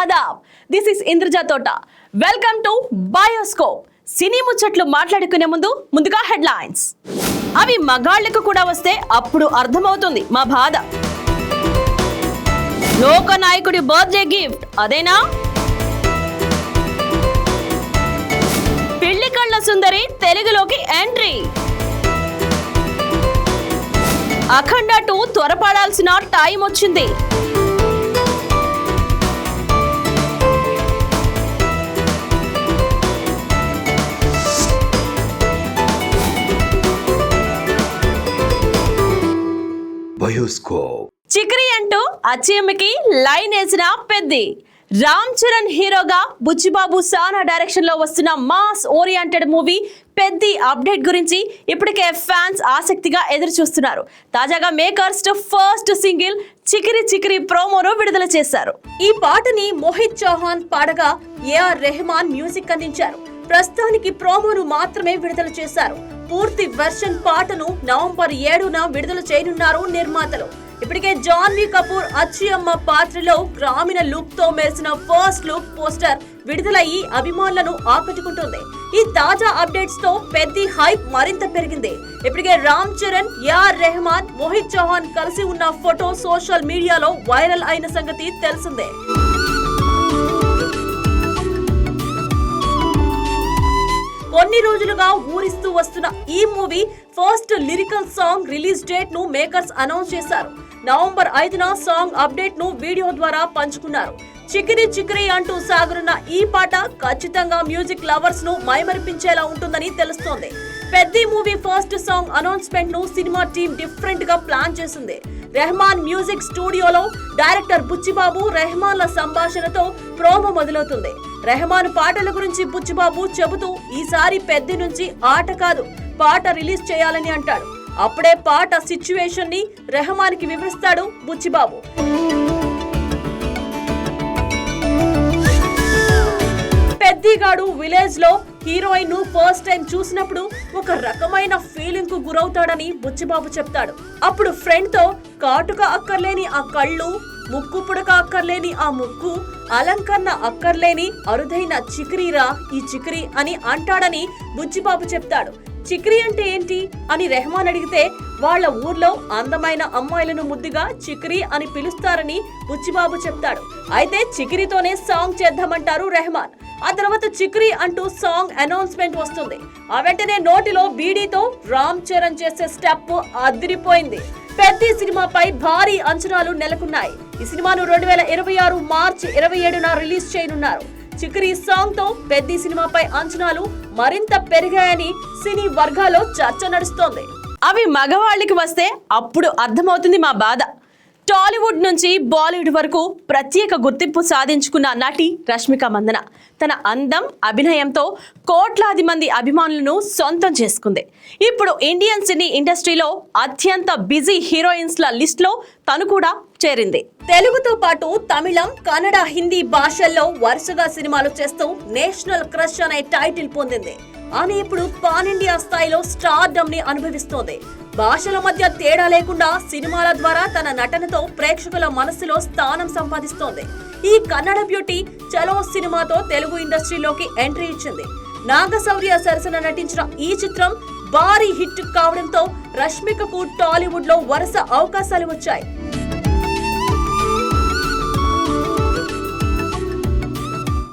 Aadab. This is Indraja తోట. Welcome to bioscope సినీ ముచ్చట్లు మాట్లాడుకునే ముందు ముందుగా హెడ్లైన్స్. అవి మగాళ్ళకు కూడా వస్తే అప్పుడు అర్థమవుతుంది మా బాధ. లోక నాయకుడి బర్త్డే గిఫ్ట్ అదేనా? పెళ్ళి కళ్ళ సుందరి తెలుగులోకి ఎంట్రీ అఖండ టూ త్వరపడాల్సిన టైం వచ్చింది. బయోస్కోప్ చిక్రి అంటూ అచ్చమ్మకి లైన్ వేసిన పెద్ది. రామ్ చరణ్ హీరోగా బుచ్చిబాబు సానా డైరెక్షన్లో వస్తున్న mass oriented movie Peddi update గురించి ఇప్పటికే ఫ్యాన్స్ ఆసక్తిగా ఎదురు చూస్తున్నారు తాజాగా makers first single Chikiri Chikiri ప్రోమోను విడుదల చేశారు. ఈ పాటని మోహిత్ చౌహాన్ పాడగా ఏఆర్ రెహమాన్ మ్యూజిక్ అందించారు. ప్రస్తుతానికి ప్రోమోను మాత్రమే విడుదల చేశారు. పూర్తి వెర్షన్ పాటను నవంబర్ ఏడున విడుదల చేయనున్నారు నిర్మాతలు. ఇప్పటికే జాన్వీ కపూర్ అచ్చి అమ్మ పాత్రలో గ్రామీణ లుక్తో మెరిసిన ఫస్ట్ లుక్ పోస్టర్ విడుదలయ్యి అభిమానులను ఆకట్టుకుంటుంది. ఈ తాజా అప్డేట్స్తో పెద్ద హైప్ మరింత పెరిగింది. ఇప్పటికే రామ్ చరణ్ యార్ రెహమాన్ మోహిత్ చౌహాన్ కలిసి ఉన్న ఫోటో సోషల్ మీడియాలో వైరల్ అయిన సంగతి తెలిసిందే. కొన్ని రోజులుగా ఊరిస్తూ వస్తున్న ఈ movie first lyrical song release డేట్ను makers announce చేశారు. నవంబర్ ఐదున సాంగ్ అప్డేట్ను వీడియో ద్వారా పంచుకున్నారు. చికిరి చికిరి అంటూ సాగురున్న ఈ పాట ఖచ్చితంగా మ్యూజిక్ లవర్స్ను మైమరిపించేలా ఉంటుందని తెలుస్తోంది. పెద్ద మూవీ ఫస్ట్ సాంగ్ అనౌన్స్మెంట్ను సినిమా టీం డిఫరెంట్గా ప్లాన్ చేసింది. రెహమాన్ మ్యూజిక్ స్టూడియోలో డైరెక్టర్ బుచ్చిబాబు రెహమాన్ల సంభాషణతో ప్రోమో మొదలవుతుంది. రెహమాన్ పాటల గురించి బుచ్చిబాబు చెబుతూ ఈసారి పెద్ద నుంచి ఆట కాదు పాట రిలీజ్ చేయాలని అంటాడు. అప్పుడే పాట సిచ్యువేషన్ని రెహమాన్కి వివరిస్తాడు బుచ్చిబాబు. పెద్దిగాడు విలేజ్లో హీరోయిన్ను ఫస్ట్ టైం చూసినప్పుడు ఒక రకమైన ఫీలింగ్కు గురవుతాడని బుచ్చిబాబు చెప్తాడు. అప్పుడు ఫ్రెండ్తో కాటుక అక్కర్లేని ఆ కళ్ళు ముక్కు పుడక అక్కర్లేని ఆ ముక్కు అలంకరణ అక్కర్లేని అరుదైన చిక్రీరా ఈ చికిరి అని అంటాడని బుజ్జిబాబు చెప్తాడు. చిక్రీ అంటే ఏంటి? అని రెహమాన్ అడిగితే వాళ్ళ ఊర్లో అందమైన అమ్మాయిలను ముద్దుగా చిక్రీ అని పిలుస్తారని బుచ్చిబాబు చెప్తాడు. అయితే చిక్రీతోనే సాంగ్ చేద్దామంటారు రెహమాన్. ఆ తర్వాత చిక్రీ అంటూ సాంగ్ అనౌన్స్మెంట్ వస్తుంది. ఆ వెంటనే నోటిలో బీడీతో రామ్ చరణ్ చేసే స్టెప్ అదిరిపోయింది. పెద్ద సినిమాపై భారీ అంచనాలు నెలకొన్నాయి. ఈ సినిమాను రెండు వేల ఇరవై ఆరు మార్చి ఇరవై ఏడున రిలీజ్ చేయనున్నారు. చిక్కరి సాంగ్తో పెద్ద సినిమాపై అంచనాలు మరింత పెరిగాయని సినీ వర్గాల్లో చర్చ నడుస్తోంది. అవి మగవాళ్ళకి వస్తే అప్పుడు అర్థమవుతుంది మా బాధ. టాలీవుడ్ నుంచి బాలీవుడ్ వరకు ప్రత్యేక గుర్తింపు సాధించుకున్న నటి రష్మిక మందన. తన అందం అభినయంతో కోట్లాది మంది అభిమానులను సొంతం చేసుకుంది. ఇప్పుడు ఇండియన్ సినీ ఇండస్ట్రీలో అత్యంత బిజీ హీరోయిన్స్ల లిస్ట్లో తను కూడా చేరింది. తెలుగుతో పాటు తమిళం కన్నడ హిందీ భాషల్లో వరుసగా సినిమాలు చేస్తూ నేషనల్ క్రష్ అనే టైటిల్ పొందింది. ఆమె ఇప్పుడు పాన్ ఇండియా స్థాయిలో స్టార్డమ్ని అనుభవిస్తోంది. భాషల మధ్య తేడా లేకుండా సినిమాల ద్వారా తన నటనతో ప్రేక్షకుల మనసులో స్థానం సంపాదిస్తోంది. ఈ కన్నడ బ్యూటీ చలో సినిమాతో తెలుగు ఇండస్ట్రీలోకి ఎంట్రీ ఇచ్చింది. నాగశౌర్య సరసన నటించిన ఈ చిత్రం భారీ హిట్ కావడంతో రష్మికకు టాలీవుడ్లో వరుస అవకాశాలు వచ్చాయి.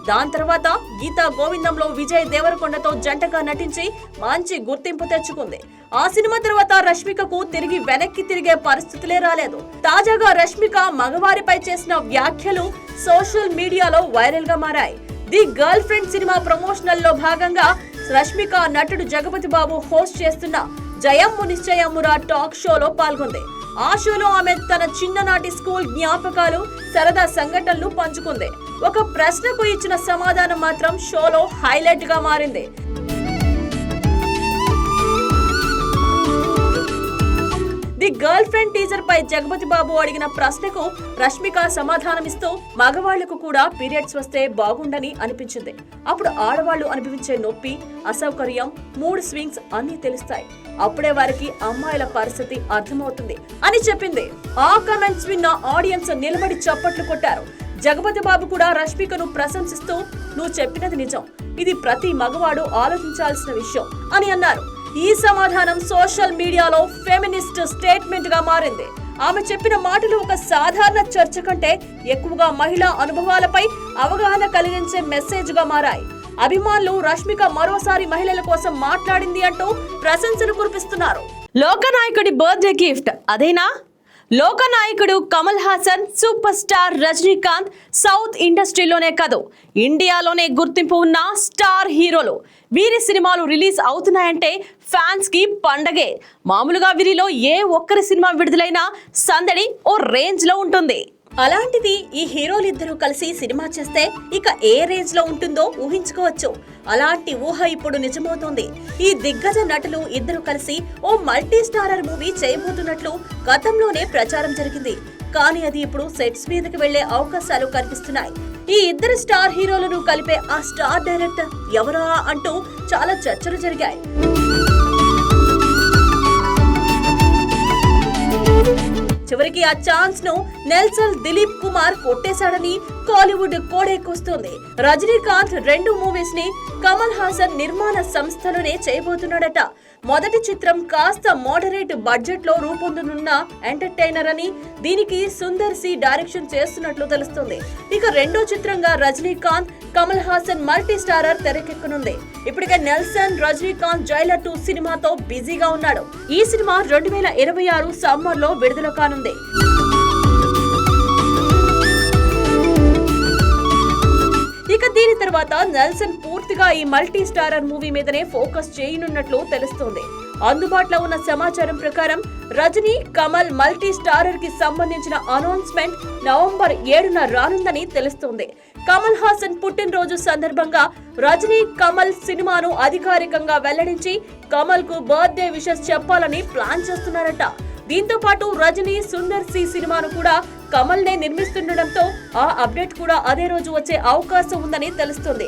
దాని తర్వాత గీతా గోవిందంలో విజయ్ దేవరకొండతో జంటగా నటించి మంచి గుర్తింపు తెచ్చుకుంది. ఆ సినిమా తర్వాత రష్మికకు తిరిగి వెనక్కి తిరిగే పరిస్థితులే రాలేదు. తాజాగా రష్మిక మగవారిపై చేసిన వ్యాఖ్యలు సోషల్ మీడియాలో వైరల్గా మారాయి. ది గర్ల్ ఫ్రెండ్ సినిమా ప్రమోషనల్లో భాగంగా రష్మిక నటుడు జగపతి బాబు హోస్ట్ చేస్తున్న జయమ్ము నిశ్చయమ్మురా టాక్ షోలో పాల్గొంది. ఆ షోలో ఆమె తన చిన్ననాటి స్కూల్ జ్ఞాపకాలు సరదా సంఘటనలు పంచుకుంది. ఒక ప్రశ్నకు ఇచ్చిన సమాధానం మాత్రం షోలో హైలైట్గా మారింది. ది గర్ల్ ఫ్రెండ్ టీజర్ పై జగపతి బాబు అడిగిన ప్రశ్నకు రష్మిక సమాధానమిస్తూ మగవాళ్ళకు కూడా పీరియడ్స్ వస్తే బాగుండని అనిపించింది. అప్పుడు ఆడవాళ్ళు అనుభవించే నొప్పి అసౌకర్యం మూడ్ స్వింగ్స్ అన్ని తెలుస్తాయి. అప్పుడే వారికి అమ్మాయిల పరిస్థితి అర్థమవుతుంది అని చెప్పింది. ఆ కమెంట్స్ విన్న ఆడియన్స్ నిలబడి చప్పట్లు కొట్టారు. జగపతి బాబు కూడా రష్మికను ప్రశంసిస్తూ నువ్వు చెప్పినది నిజం. ఇది ప్రతి మగవాడు ఆలోచించాల్సిన విషయం అని అన్నారు. ఈ సమాధానం సోషల్ మీడియాలో ఫెమినిస్ట్ స్టేట్మెంట్గా మారింది. ఆమె చెప్పిన మాటలు ఒక సాధారణ చర్చ కంటే ఎక్కువగా మహిళా అనుభవాలపై అవగాహన కలిగించే మెసేజ్గా మారాయి. అభిమానులు రష్మిక మరోసారి మహిళల కోసం మాట్లాడింది అంటూ ప్రశంసలు కురిపిస్తున్నారు. లోకనాయకుడి బర్త్డే గిఫ్ట్ అదేనా? లోకనాయకుడు Kamal Haasan super star Rajinikanth south ఇండస్ట్రీలోనే కాదు ఇండియాలోనే గుర్తింపు ఉన్న స్టార్ హీరోలు. వీరి సినిమాలు రిలీజ్ అవుతున్నాయంటే ఫ్యాన్స్కి పండగే. మామూలుగా వీరిలో ఏ ఒక్కరి సినిమా విడుదలైనా సందడి ఓ రేంజ్లో ఉంటుంది. అలాంటిది ఈ హీరోలిద్దరూ కలిసి సినిమా చేస్తే ఇక ఏ రేంజ్లో ఉంటుందో ఊహించుకోవచ్చు. అలాంటి ఊహ ఇప్పుడు నిజమవుతోంది. ఈ దిగ్గజ నటులు ఇద్దరు కలిసి ఓ మల్టీ స్టారర్ మూవీ చేయబోతున్నట్లు గతంలోనే ప్రచారం జరిగింది. కానీ అది ఇప్పుడు సెట్స్ మీదకి వెళ్ళే అవకాశాలు కనిపిస్తున్నాయి. ఈ ఇద్దరు స్టార్ హీరోలను కలిపే ఆ స్టార్ డైరెక్టర్ ఎవరా అంటూ చాలా చర్చలు జరిగాయి. చివరికి ఆ ఛాన్స్ను నెల్సన్ దిలీప్ కుమార్ కొట్టేశాడని కాలీవుడ్ కోడెక్కొస్తుంది రజనీకాంత్ రెండు మూవీస్ని కమల్ హాసన్ నిర్మాణ సంస్థలోనే చేయబోతున్నాడట. మొదటి చిత్రం కాస్త మోడరేట్ బడ్జెట్లో రూపొందనున్న ఎంటర్టైనర్ అని దీనికి సుందర్ సి డైరెక్షన్ చేస్తున్నట్లు తెలుస్తుంది. ఇక రెండో చిత్రంగా రజనీకాంత్ కమల్ హాసన్ మల్టీ స్టారర్ తెరకెక్కనుంది. ఇప్పటికే నెల్సన్ రజనీకాంత్ జైలర్ టూ సినిమాతో బిజీగా ఉన్నాడు. ఈ సినిమా రెండు వేల ఇరవై ఆరు సమ్మర్లో విడుదల కానుంది. ఇక దీని తర్వాత నెల్సన్ పూర్తిగా ఈ మల్టీ స్టారర్ మూవీ మీదనే ఫోకస్ చేయనున్నట్లు తెలుస్తోంది. అందుబాటులో ఉన్న సమాచారం ప్రకారం రజనీ కమల్ మల్టీ స్టారర్కి సంబంధించిన అనౌన్స్మెంట్ నవంబర్ ఏడున రానుందని తెలుస్తోంది. కమల్ హాసన్ పుట్టినరోజు సందర్భంగా రజనీ కమల్ సినిమాను అధికారికంగా వెల్లడించి కమల్కు బర్త్డే విషెస్ చెప్పాలని ప్లాన్ చేస్తున్నారట. దీంతో పాటు రజనీ సుందర్ సి సినిమాను కూడా కమల్ నే నిర్మిస్తుండటంతో ఆ అప్డేట్ కూడా అదే రోజు వచ్చే అవకాశం ఉందని తెలుస్తుంది.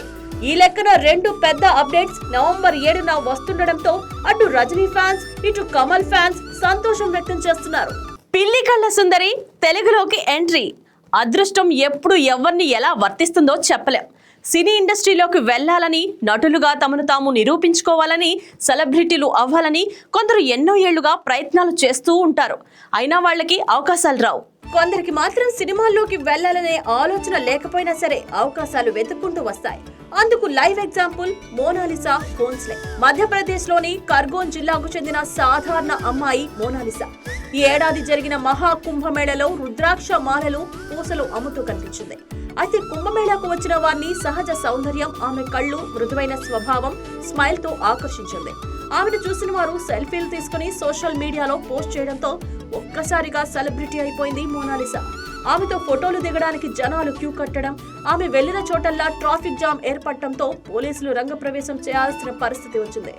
ఈ లెక్కన రెండు పెద్ద అప్డేట్స్ నవంబర్ ఏడున వస్తుండటంతో అటు రజనీ ఫ్యాన్స్ ఇటు కమల్ ఫ్యాన్స్ సంతోషం వ్యక్తం చేస్తున్నారు. పిల్లి కళ్ళ సుందరి తెలుగులోకి ఎంట్రీ. అదృష్టం ఎప్పుడు ఎవరిని ఎలా వర్తిస్తుందో చెప్పలేం. సినీ ఇండస్ట్రీలోకి వెళ్ళాలని నటులుగా తమను తాము నిరూపించుకోవాలని సెలబ్రిటీలు అవ్వాలని కొందరు ఎన్నో ఏళ్ళుగా ప్రయత్నాలు చేస్తూ ఉంటారు. అయినా వాళ్ళకి అవకాశాలు రావు. కొందరికి మాత్రం సినిమాల్లోకి వెళ్ళాలనే ఆలోచన లేకపోయినా సరే అవకాశాలు వెతుక్కుంటూ వస్తాయి. అందుకు లైవ్ ఎగ్జాంపుల్ మోనాలిసా కోన్స్లే. మధ్యప్రదేశ్లోని కర్గోన్ జిల్లాకు చెందిన సాధారణ అమ్మాయి మోనాలిసా. ఈ ఏడాది జరిగిన మహా కుంభమేళలో రుద్రాక్ష మాలలు పూసలు అమ్ముతూ కనిపించింది. అయితే కుంభమేళాకు వచ్చిన వారిని సహజ సౌందర్యం ఆమె కళ్ళు మృదువైన స్వభావం స్మైల్తో ఆకర్షించింది. ఆమెను చూసిన వారు సెల్ఫీలు తీసుకుని సోషల్ మీడియాలో పోస్ట్ చేయడంతో ఒక్కసారిగా సెలబ్రిటీ అయిపోయింది మోనాలిసా. ఆమెతో ఫోటోలు దిగడానికి జనాలు క్యూ కట్టడం ఆమె వెళ్ళిన చోటల్లా ట్రాఫిక్ జామ్ ఏర్పడటంతో పోలీసులు రంగప్రవేశం చేయాల్సిన పరిస్థితి వచ్చింది.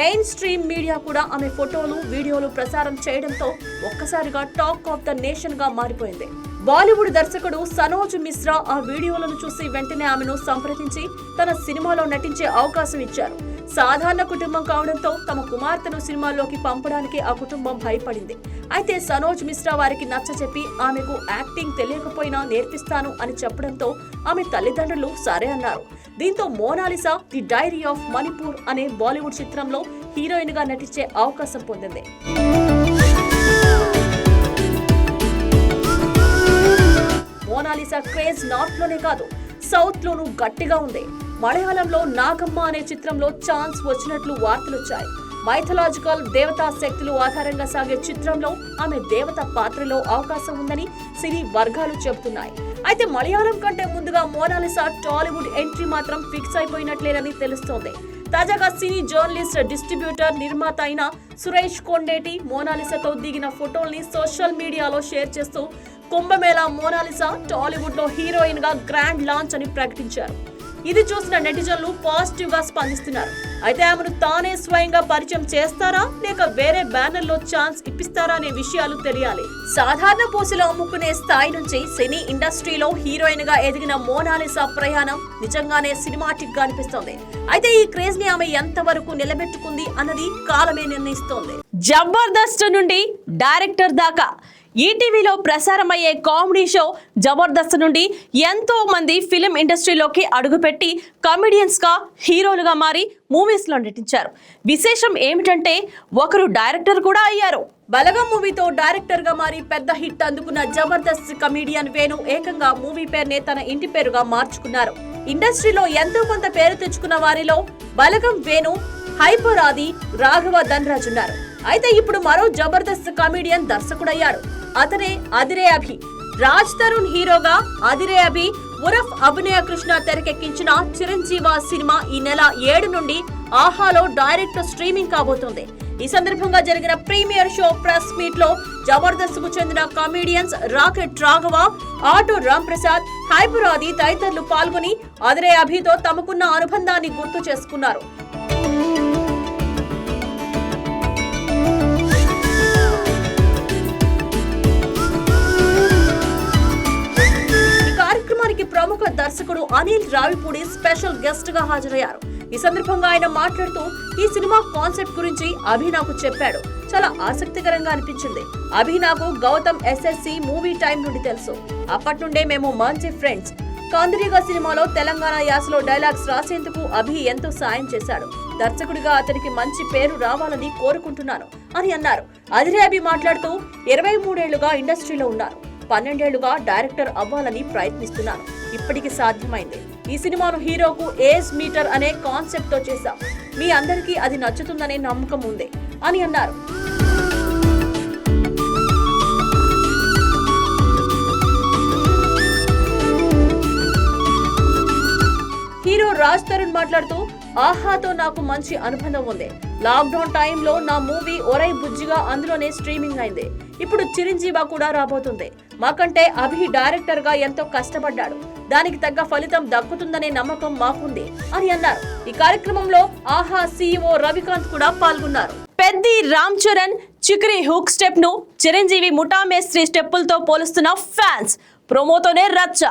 మెయిన్ స్ట్రీమ్ మీడియా కూడా ఆమె ఫోటోలు వీడియోలు ప్రసారం చేయడంతో ఒక్కసారిగా టాక్ ఆఫ్ ద నేషన్గా మారిపోయింది. బాలీవుడ్ దర్శకుడు సనోజ్ మిశ్రా ఆ వీడియోలను చూసి వెంటనే ఆమెను సంప్రదించి తన సినిమాలో నటించే అవకాశం ఇచ్చారు. సాధారణ కుటుంబం కావడంతో తమ కుమార్తెను సినిమాల్లోకి పంపడానికి ఆ కుటుంబం భయపడింది. అయితే సనోజ్ మిశ్రా వారికి నచ్చచెప్పి ఆమెకు యాక్టింగ్ తెలియకపోయినా నేర్పిస్తాను అని చెప్పడంతో ఆమె తల్లిదండ్రులు సరే అన్నారు. దీంతో Monalisa the diary of Manipur అనే బాలీవుడ్ చిత్రంలో హీరోయిన్గా నటించే అవకాశం పొందింది. మోనాలిసా క్రేజ్ నార్త్లోనే కాదు సౌత్ లోనూ గట్టిగా ఉంది. మలయాళంలో నాగమ్మ అనే చిత్రంలో ఛాన్స్ వచ్చినట్లు వార్తలొచ్చాయి. మైథలాజికల్ దేవతా శక్తులు ఆధారంగా సాగే చిత్రంలో ఆమె దేవత పాత్రలో అవకాశం ఉందని సినీ వర్గాలు చెబుతున్నాయి. అయితే మలయాళం కంటే ముందుగా మోనాలిసా టాలీవుడ్ ఎంట్రీ మాత్రం ఫిక్స్ అయిపోయినట్లేనని తెలుస్తోంది. తాజాగా సినీ జర్నలిస్ట్ డిస్ట్రిబ్యూటర్ నిర్మాత అయిన సురేష్ కొండేటి మోనాలిసాతో దిగిన ఫోటోల్ని సోషల్ మీడియాలో షేర్ చేస్తూ కుంభమేళ మోనాలిసా టాలీవుడ్లో హీరోయిన్గా గ్రాండ్ లాంచ్ అని ప్రకటించారు. ఇది చూసిన నెటిజన్లు పాజిటివ్గా స్పందిస్తున్నారు. అయితే ఆమెను తానే స్వయంగా పరిచయం చేస్తారా? లేక వేరే బ్యానర్లో ఛాన్స్ ఇప్పిస్తారా అనే విషయాలు తెలియాలి. సాధారణ పూసలు అమ్ముకునే స్థాయి నుంచి సినీ ఇండస్ట్రీలో హీరోయిన్గా ఎదిగిన మోనాలిసా ప్రయాణం నిజంగానే సినిమాటిక్గా అనిపిస్తోంది. అయితే ఈ క్రేజ్ని ఆమె ఎంత వరకు నిలబెట్టుకుంది అన్నది కాలమే నిర్ణయిస్తోంది. జబర్దస్త్ నుండి డైరెక్టర్ దాకా ఈటీవీలో ప్రసారమయ్యే కామెడీ షో జబర్దస్త్ నుండి ఎంతో మంది ఫిలిం ఇండస్ట్రీలోకి అడుగుపెట్టి కామెడియన్స్గా హీరోలుగా మారి మూవీస్లో నటించారు. విశేషం ఏమిటంటే ఒకరు డైరెక్టర్ కూడా అయ్యారు. బలగం మూవీతో డైరెక్టర్గా మారి పెద్ద హిట్ అందుకున్న జబర్దస్త్ కమెడియన్ వేణు ఏకంగా మూవీ పేరునే తన ఇంటి పేరుగా మార్చుకున్నారు. ఇండస్ట్రీలో ఎంతో కొంత పేరు తెచ్చుకున్న వారిలో బలగం వేణు హైపర్ ఆది రాఘవ ధనరాజ్ ఉన్నారు. అయితే ఇప్పుడు మరో జబర్దస్త్ కమెడియన్ దర్శకుడయ్యాడు. అతనే అదిరే అభి. రాజ్ తరుణ్ హీరోగా అదిరే అభి ఉరఫ్ అభినయ కృష్ణ తెరకెక్కించిన చిరంజీవ సినిమా ఈ నెల ఏడు నుండి ఆహాలో డైరెక్ట్ స్ట్రీమింగ్ కాబోతోంది. ఈ సందర్భంగా జరిగిన ప్రీమియర్ షో ప్రెస్ మీట్లో జబర్దస్త్కు చెందిన comedians rocket Raghava auto Ram Prasad హైపురాది తదితరులు పాల్గొని అదిరే అభితో తమకున్న అనుబంధాన్ని గుర్తు చేసుకున్నారు. ప్రముఖ దర్శకుడు అనిల్ రావిపూడి స్పెషల్ గెస్ట్గా హాజరయ్యారు. ఈ సందర్భంగా ఆయన మాట్లాడుతూ ఈ సినిమా కాన్సెప్ట్ గురించి అభి నాకు చెప్పాడు. చాలా ఆసక్తికరంగా అనిపించింది. అభి నాకు గౌతమ్ ఎస్ఎస్సి మూవీ టైం నుండి తెలుసు. అప్పటి నుండే మేము మంచి ఫ్రెండ్స్ కాందరిగా సినిమాలో తెలంగాణ యాసలో డైలాగ్స్ రాసేందుకు అభి ఎంతో సాయం చేశాడు. దర్శకుడిగా అతనికి మంచి పేరు రావాలని కోరుకుంటున్నాను అని అన్నారు. అదిరే అభి మాట్లాడుతూ ఇరవై మూడేళ్ళుగా ఇండస్ట్రీలో ఉన్నారు. పన్నెండేళ్ళుగా డైరెక్టర్ అవ్వాలని ప్రయత్నిస్తున్నాను. ఇప్పటికి సాధ్యమైంది. ఈ సినిమాను హీరోకు ఏజ్ మీటర్ అనే కాన్సెప్ట్తో చేశాం. మీ అందరికీ అది నచ్చుతుందనే నమ్మకం ఉంది అని అన్నారు. హీరో రాజ్ తరుణ్ మాట్లాడుతూ ఆహాతో నాకు మంచి అనుబంధం ఉంది. లాక్డౌన్ టైంలో నా మూవీ ఒరై బుజ్జిగా అందులోనే స్ట్రీమింగ్ అయింది. ఇప్పుడు చిరంజీవి కూడా రాబోతుంది. మాకంటే అభి డైరెక్టర్గా ఎంతో కష్టపడ్డాడు. దానికి తగ్గ ఫలితం దక్కుతుందనే నమ్మకం మాకుంది అని అన్నారు. ఈ కార్యక్రమంలో ఆహా సీఈఓ రవికాంత్ కూడా పాల్గొన్నారు. పెద్ది రామ్ చరణ్ చిక్రీ హుక్ స్టెప్ను చిరంజీవి ముఠామేస్త్రి స్టెప్పులతో పోలుస్తున్న ఫ్యాన్స్ ప్రోమోతోనే రచ్చ.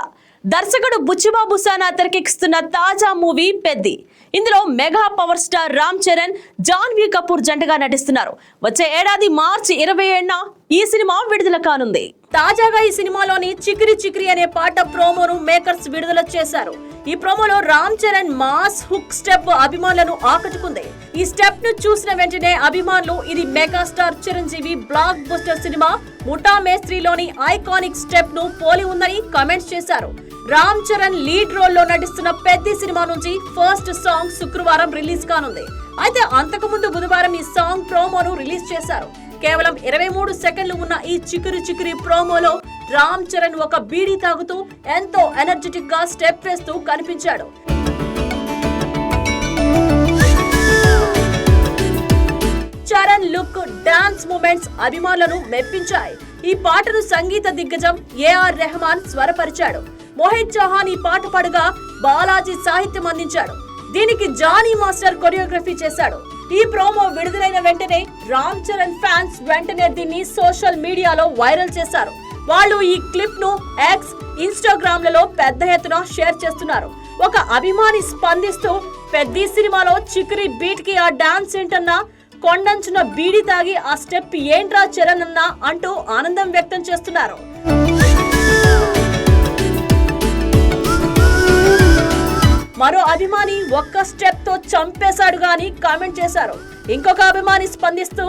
దర్శకుడు బుచ్చిబాబు సానా తెరకెక్కిస్తున్న తాజా మూవీ పెద్ది. ఇందులో mega power star Ram Charan Janhvi Kapoor జంటగా నటిస్తున్నారు. వచ్చే ఏడాది మార్చి ఇరవై ఏడున ఈ సినిమా విడుదల కానుంది. తాజాగా ఈ సినిమాలోని చికిరి చికిరి అనే పాట ప్రోమోను మేకర్స్ విడుదల చేశారు. ఈ ప్రోమోలో Ram Charan mass hook step అభిమానులను ఆకట్టుకుంది. ఈ స్టెప్ను చూసిన వెంటనే అభిమానులు ఇది మెగాస్టార్ చిరంజీవి బ్లాక్ బస్టర్ సినిమా ముఠా మేస్త్రిలోని ఐకానిక్ స్టెప్ను పోలి ఉందని కమెంట్స్ చేశారు. రామ్ చరణ్ లీడ్ రోల్లో నటిస్తున్న పెద్ద సినిమా నుంచి ఫస్ట్ సాంగ్ శుక్రవారం రిలీజ్ కానుంది. అయితే అంతకుముందు బుధవారం ఈ సాంగ్ ప్రోమోను రిలీజ్ చేశారు. కేవలం ఇరవై మూడు సెకండ్లు ఉన్న ఈ చికిరి చికిరి ప్రోమోలో రామ్ చరణ్ ఒక బీడీ తాగుతూ ఎంతో ఎనర్జెటిక్గా స్టెప్ వేస్తూ కనిపించాడు. చరణ్ లుక్ డాన్స్ మూమెంట్స్ అభిమానులను మెప్పించాయి. ఈ పాటను సంగీత దిగ్గజం ఏఆర్ రెహమాన్ స్వరపరిచాడు. మోహిత్ చౌహాన్ ఈ పాట పాడగా బాలాజీ సాహిత్యం అందించాడు. దీనికి జానీ మాస్టర్ కొరియోగ్రఫీ చేశాడు. ఈ ప్రోమో విడుదలైన వెంటనే రామ్ చరణ్ ఫ్యాన్స్ వెంటనే దీన్ని సోషల్ మీడియాలో వైరల్ చేశారు. వాళ్ళు ఈ క్లిప్ను ఎక్స్ ఇన్స్టాగ్రామ్లలో పెద్ద ఎత్తున షేర్ చేస్తున్నారు. ఒక అభిమాని స్పందిస్తూ పెద్ద సినిమాలో చిక్రీ బీట్కి ఆ డాన్స్ ఏంటన్నా కొండంచున బీడి తాగి ఆ స్టెప్ ఏంట్రా చరణ్ అన్నా అంటూ ఆనందం వ్యక్తం చేస్తున్నారు. మరో అభిమాని ఒక్క స్టెప్తో చంపేశాడు గాని కామెంట్ చేశారు. ఇంకొక అభిమాని స్పందిస్తూ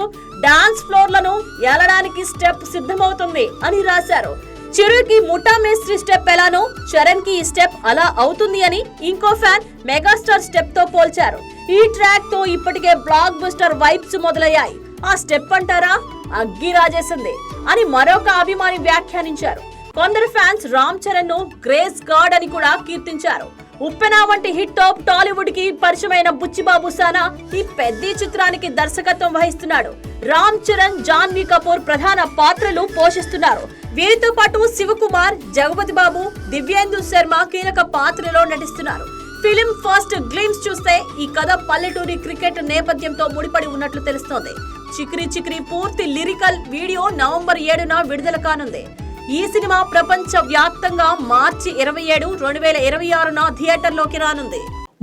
డాన్స్ ఫ్లోర్లను ఏలడానికి స్టెప్ సిద్ధమవుతుంది అని రాశారు. చిరుకి ముఠా మేస్త్రి స్టెప్ ఎలానో చరణ్కి ఈ స్టెప్ అలా అవుతుంది అని ఇంకో ఫ్యాన్ మెగాస్టార్ స్టెప్తో పోల్చారు. ఈ ట్రాక్తో ఇప్పటికే బ్లాక్ బస్టర్ వైబ్స్ మొదలయ్యాయి. ఆ స్టెప్ అంటారా? అగ్గి రాజేసింది అని మరొక అభిమాని వ్యాఖ్యానించారు. కొందరు ఫ్యాన్స్ రామ్ చరణ్ను గ్రేస్ గాడ్ అని కూడా కీర్తించారు. ఉప్పెన వంటి హిట్ టాప్ టాలీవుడ్కి పరిచయమైన బుచ్చిబాబు సానా ఈ పెద్ద చిత్రానికి దర్శకత్వం వహిస్తున్నాడు. రామ్ చరణ్ జాన్వీ కపూర్ ప్రధాన పాత్రలు పోషిస్తున్నారు. వీరితో పాటు శివకుమార్ జగపతి బాబు దివ్యేందు శర్మ కీలక పాత్రలో నటిస్తున్నారు. ఫిలిం ఫస్ట్ గ్లిమ్స్ చూస్తే ఈ కథ పల్లెటూరి క్రికెట్ నేపథ్యంతో ముడిపడి ఉన్నట్లు తెలుస్తోంది. చిక్రీ చిక్రీ పూర్తి లిరికల్ వీడియో నవంబర్ ఏడున విడుదల కానుంది. ఈ సినిమా ప్రపంచ వ్యాప్తంగా మార్చి ఇరవై ఏడు రెండు వేల ఇరవై ఆరున థియేటర్లోకి రానుంది.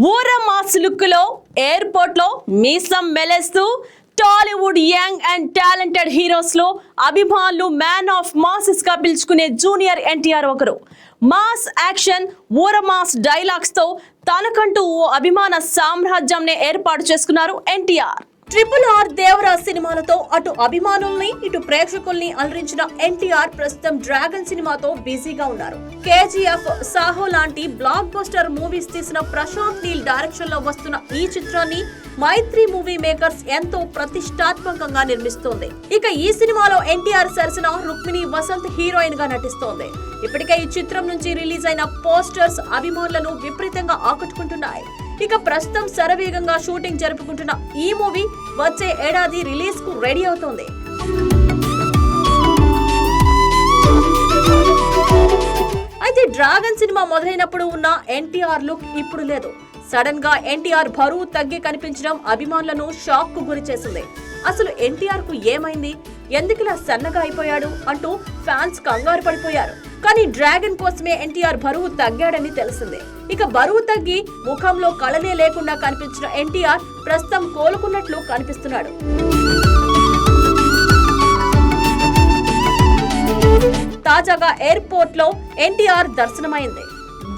ఊర మాస్ లుక్లో ఎయిర్పోర్ట్లో మీసం మెలేస్తూ టాలీవుడ్ యంగ్ అండ్ టాలెంటెడ్ హీరోస్లో అభిమానులు మ్యాన్ ఆఫ్ మాసెస్గా పిలుచుకునే జూనియర్ ఎన్టీఆర్ ఒకరు. మాస్ యాక్షన్ ఊర మాస్ డైలాగ్స్తో తనకంటూ ఓ అభిమాన సామ్రాజ్యంనే ఏర్పాటు చేసుకున్నారు ఎన్టీఆర్. ట్రిపుల్ ఆర్ దేవరా సినిమాలతో అటు అభిమానుల్ని ఇటు ప్రేక్షకుల్ని అలరించిన ఎన్టీఆర్ ప్రస్తుతం డ్రాగన్ సినిమాతో బిజీగా ఉన్నారు. కేజీఎఫ్ సాహో లాంటి బ్లాక్ బస్టర్ మూవీస్ తీసిన ప్రశాంత్ నీల్ డైరెక్షన్లో వస్తున్న ఈ చిత్రాన్ని మైత్రి మూవీ మేకర్స్ ఎంతో ప్రతిష్టాత్మకంగా నిర్మిస్తోంది. ఇక ఈ సినిమాలో ఎన్టీఆర్ సరసన రుక్మిణి వసంత్ హీరోయిన్గా నటిస్తోంది. ఇప్పటికే ఈ చిత్రం నుంచి రిలీజ్ అయిన పోస్టర్స్ అభిమానులను విపరీతంగా ఆకట్టుకుంటున్నాయి. ఇక ప్రస్తుతం శరవేగంగా షూటింగ్ జరుపుకుంటున్న ఈ మూవీ వచ్చే ఏడాది రిలీజ్కు రెడీ అవుతోంది. అయితే డ్రాగన్ సినిమా మొదలైనప్పుడు ఉన్న ఎన్టీఆర్ లుక్ ఇప్పుడు లేదు. సడన్గా ఎన్టీఆర్ బరువు తగ్గి కనిపించడం అభిమానులను షాక్కు గురి చేసింది. అసలు ఎన్టీఆర్కు ఏమైంది? ఎందుకిలా సన్నగా అయిపోయాడు? అంటూ ఫ్యాన్స్ కంగారు పడిపోయారు. కానీ డ్రాగన్ కోసమే ఎన్టీఆర్ బరువు తగ్గాడని తెలిసిందే. ఇక బరువు తగ్గి ముఖంలో కళనే లేకుండా కనిపించిన ఎన్టీఆర్ ప్రస్తుతం కోలుకున్నట్లు కనిపిస్తున్నాడు. తాజాగా ఎయిర్పోర్ట్లో ఎన్టీఆర్ దర్శనమైంది.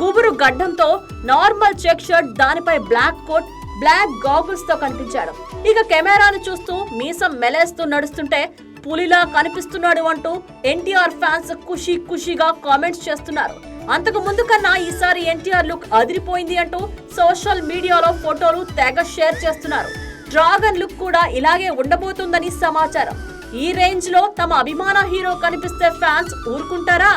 గుబురు గడ్డంతో నార్మల్ చెక్ షర్ట్ దానిపై బ్లాక్ కోట్ బ్లాక్ గాగుల్స్తో కనిపించాడు. ఇక కెమెరాను చూస్తూ మీసం మెలేస్తూ నడుస్తుంటే పులిలా కనిపిస్తున్నాడు అంటూ ఎన్టీఆర్ ఫ్యాన్స్ ఖుషి ఖుషిగా కామెంట్స్ చేస్తున్నారు. అంతకు ముందు కన్నా ఈసారి ఎన్టీఆర్ లుక్ అదిరిపోయింది అంటూ సోషల్ మీడియాలో ఫోటోలు తెగ షేర్ చేస్తున్నారు. డ్రాగన్ లుక్ కూడా ఇలాగే ఉండబోతుందని సమాచారం. ఈ రేంజ్లో తమ అభిమాన హీరో కనిపిస్తే ఫ్యాన్స్ ఊరుకుంటారా?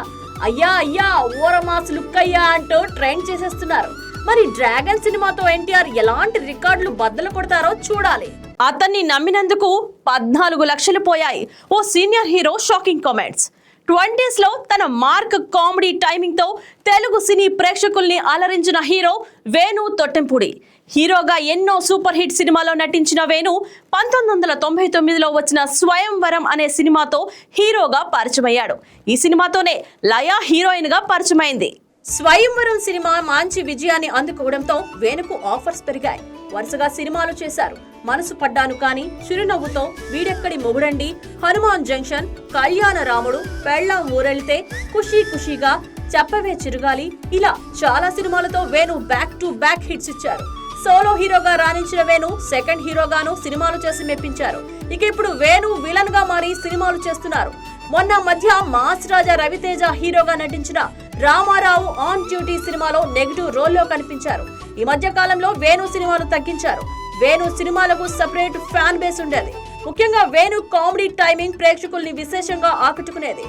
అయ్యా అయ్యా ఓరమాస్ లుక్ అయ్యా అంటూ ట్రెండ్ చేసేస్తున్నారు. మరి డ్రాగన్ సినిమాతో ఎన్టీఆర్ ఎలాంటి రికార్డులు బద్దలు కొడతారో చూడాలి. అతన్ని నమ్మినందుకు పద్నాలుగు లక్షలు పోయాయి. ఓ సీనియర్ హీరో షాకింగ్ కామెంట్స్. ట్వంటీస్లో తన మార్క్ కామెడీ టైమింగ్తో తెలుగు సినీ ప్రేక్షకుల్ని అలరించిన హీరో వేణు తొట్టెంపుడి. హీరోగా ఎన్నో సూపర్ హిట్ సినిమాలో నటించిన వేణు పంతొమ్మిది వందల తొంభై తొమ్మిదిలో వచ్చిన స్వయంవరం అనే సినిమాతో హీరోగా పరిచయమయ్యాడు. ఈ సినిమాతోనే లయా హీరోయిన్గా పరిచయమైంది. స్వయంవరం సినిమా మంచి విజయాన్ని అందుకోవడంతో వేణుకు ఆఫర్స్ పెరిగాయి. వరుసగా సినిమాలు చేశారు. మనసు పడ్డాను కానీ చిరునవ్వుతో వీడెక్కడి మొగుడండి? హనుమాన్ జంక్షన్ కళ్యాణ రాముడు పెళ్ళాం ఊరెళ్తే ఖుషీ ఖుషీగా చెప్పవే చిరుగాలి ఇలా చాలా సినిమాలతో Venu back to back hits ఇచ్చారు. సోలో హీరోగా రాణించిన వేణు సెకండ్ హీరోగాను సినిమాలు చేసి మెప్పించారు. ఇక ఇప్పుడు వేణు విలన్గా మారి సినిమాలు చేస్తున్నారు. మొన్న మధ్య మాస్ రాజా రవితేజ హీరోగా నటించిన రామారావు ఆన్ డ్యూటీ సినిమాలో నెగిటివ్ రోల్లో కనిపించారు. ఈ మధ్య కాలంలో వేణు సినిమాలు తగ్గించారు. వేణు సినిమాలకు సపరేట్ ఫ్యాన్ బేస్ ఉండేది. ముఖ్యంగా వేణు కామెడీ టైమింగ్ ప్రేక్షకుల్ని విశేషంగా ఆకట్టుకునేది.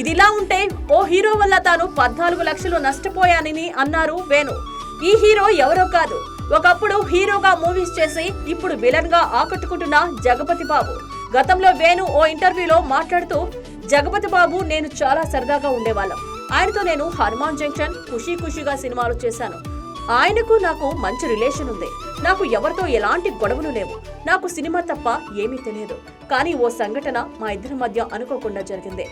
ఇదిలా ఉంటే ఓ హీరో వల్ల తాను పద్నాలుగు లక్షలు నష్టపోయానని అన్నారు వేణు. ఈ హీరో ఎవరో కాదు. ఒకప్పుడు హీరోగా మూవీస్ చేసి ఇప్పుడు విలన్గా ఆకట్టుకుంటున్న జగపతి బాబు. గతంలో వేణు ఓ ఇంటర్వ్యూలో మాట్లాడుతూ జగపతి బాబు నేను చాలా సరదాగా ఉండేవాళ్ళం. ఆయనతో నేను హనుమాన్ జంక్షన్ ఖుషీ ఖుషీగా సినిమాలు చేశాను. ఆయనకు నాకు మంచి రిలేషన్ ఉంది. నాకు ఎవరితో ఎలాంటి గొడవలు లేవు. నాకు సినిమా తప్ప ఏమీ తెలియదు. కానీ ఓ సంఘటన మా ఇద్దరి మధ్య అనుకోకుండా జరిగింది.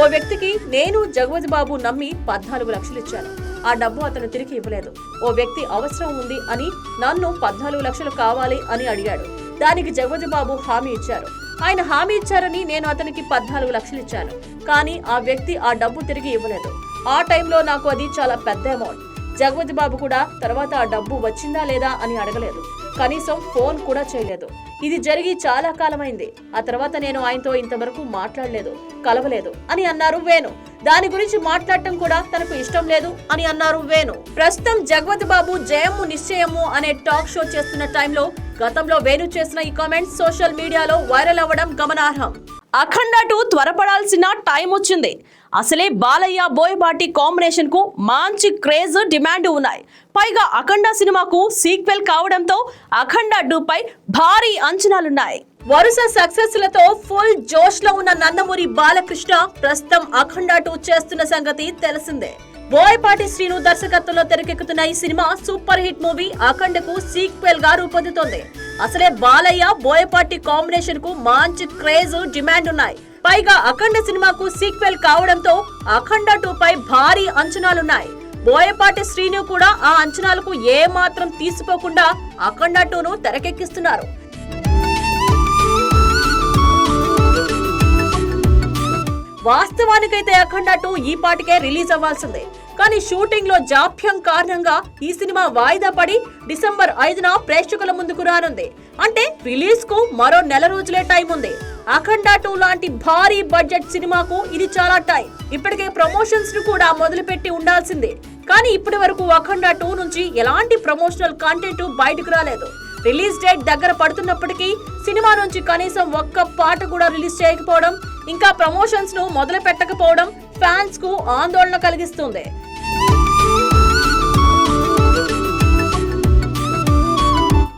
ఓ వ్యక్తికి నేను జగవతి బాబు నమ్మి పద్నాలుగు లక్షలు ఇచ్చాను. ఆ డబ్బు అతను తిరిగి ఇవ్వలేదు. ఓ వ్యక్తి అవసరం ఉంది అని నన్ను పద్నాలుగు లక్షలు కావాలి అని అడిగాడు. దానికి జగవతి బాబు హామీ ఇచ్చారు. ఆయన హామీ ఇచ్చారని నేను అతనికి పద్నాలుగు లక్షలు ఇచ్చాను. కానీ ఆ వ్యక్తి ఆ డబ్బు తిరిగి ఇవ్వలేదు. ఆ టైంలో నాకు అది చాలా పెద్ద అమౌంట్. జగవతి బాబు కూడా తర్వాత ఆ డబ్బు వచ్చిందా లేదా అని అడగలేదు. కనీసం ఫోన్ కూడా చేయలేదు. ఇది జరిగి చాలా కాలమైంది. ఆ తర్వాత నేను ఆయనతో ఇంతవరకు మాట్లాడలేదు కలవలేదు అని అన్నారు వేణు. దాని గురించి మాట్లాడటం కూడా తనకు ఇష్టం లేదు అని అన్నారు వేణు. ప్రస్తుతం జగవతి బాబు జయము నిశ్చయము అనే టాక్ షో చేస్తున్న టైంలో గతంలో వేణు చేసిన ఈ కామెంట్స్ సోషల్ మీడియాలో వైరల్ అవ్వడం గమనార్హం. అఖండ టూ త్వరపడాల్సిన టైం వచ్చింది. అసలే బాలయ్య బోయపాటి కాంబినేషన్కు మంచి క్రేజ్ డిమాండ్ ఉన్నాయి. పైగా అఖండ సినిమాకు సీక్వెల్ కావడంతో అఖండ టూపై భారీ అంచనాలున్నాయి. వరుస సక్సెస్లతో ఫుల్ జోష్లో ఉన్న నందమూరి బాలకృష్ణ ప్రస్తుతం అఖండ టూ చేస్తున్న సంగతి తెలిసిందే. బోయపాటి శ్రీను దర్శకత్వంలో తెరకెక్కుతున్న ఈ సినిమా సూపర్ హిట్ మూవీ అఖండకు సీక్వెల్గా రూపొందుతోంది. అసలే బాలయ్య బోయపాటి కాంబినేషన్కు మంచి క్రేజ్ డిమాండ్ ఉన్నాయి. పైగా అఖండ సినిమాకు సీక్వెల్ కావడంతో అఖండ టూ పై భారీ అంచనాలున్నాయి. బోయపాటి శ్రీను కూడా ఆ అంచనాలకు ఏ మాత్రం తీసుకోకుండా అఖండ టూను తెరకెక్కిస్తున్నారు. వాస్తవానికైతే అఖండ టూ ఈ పాటికే రిలీజ్ అవ్వాల్సిందే. కానీ షూటింగ్లో జాప్యం కారణంగా ఈ సినిమా వాయిదా పడి డిసెంబర్ ఐదున ప్రేక్షకుల ముందుకు రానుంది. అంటే రిలీజ్కు మరో నెల రోజులే టైం ఉంది. అఖండ టూ లాంటి భారీ బడ్జెట్ సినిమాకు ఇది చాలా టైం. ఇప్పటికే ప్రమోషన్స్ను కూడా మొదలుపెట్టి ఉండాల్సిందే. కానీ ఇప్పటి వరకు అఖండ టూ నుంచి ఎలాంటి ప్రమోషనల్ కంటెంట్ బయటకు రాలేదు. రిలీజ్ డేట్ దగ్గర పడుతున్నప్పటికీ సినిమా నుంచి కనీసం ఒక్క పాట కూడా రిలీజ్ చేయకపోవడం ఇంకా ప్రమోషన్స్ను మొదలు పెట్టకపోవడం ఫ్యాన్స్కు ఆందోళన కలిగిస్తుంది.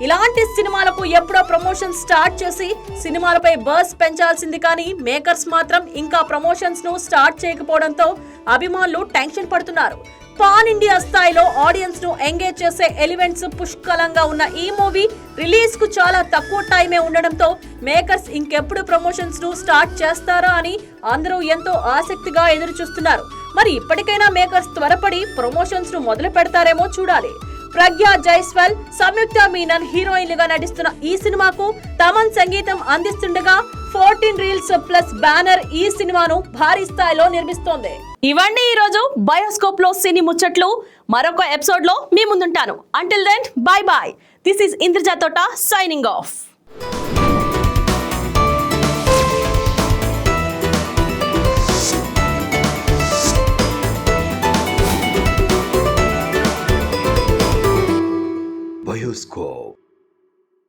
ఇలాంటి సినిమాలకు ఎప్పుడో ప్రమోషన్ స్టార్ట్ చేసి సినిమాలపై బర్స్ పెంచాల్సింది కానీ మేకర్స్ మాత్రం ఇంకా ప్రమోషన్స్ను స్టార్ట్ చేయకపోవడంతో అభిమానులు టెన్షన్ పడుతున్నారు. పాన్ ఇండియా స్థాయిలో ఆడియన్స్ను ఎంగేజ్ చేసే ఎలిమెంట్స్ పుష్కలంగా ఉన్న ఈ మూవీ రిలీజ్కు చాలా తక్కువ టైమే ఉండడంతో మేకర్స్ ఇంకెప్పుడు ప్రమోషన్స్ను స్టార్ట్ చేస్తారా అని అందరూ ఎంతో ఆసక్తిగా ఎదురు చూస్తున్నారు మరి ఇప్పటికైనా మేకర్స్ త్వరపడి ప్రమోషన్స్ను మొదలు పెడతారేమో చూడాలి. ప్రజ్ఞ జైస్వాల్ సంయుక్త మీనన్ హీరోయిన్లుగా నటిస్తున్న ఈ సినిమాకు తమన్ సంగీతం అందిస్తుండగా ఫోర్టీన్ రీల్స్ ప్లస్ బ్యానర్ ఈ సినిమాను భారీ స్థాయిలో నిర్మిస్తోంది. ఇవన్నీ ఈ రోజు బయోస్కోప్లో సినీ ముచ్చట్లు. మరొక ఎపిసోడ్లో మీ ముందుంటాను. Until then bye bye this is Indraja Thota signing off Bioscope.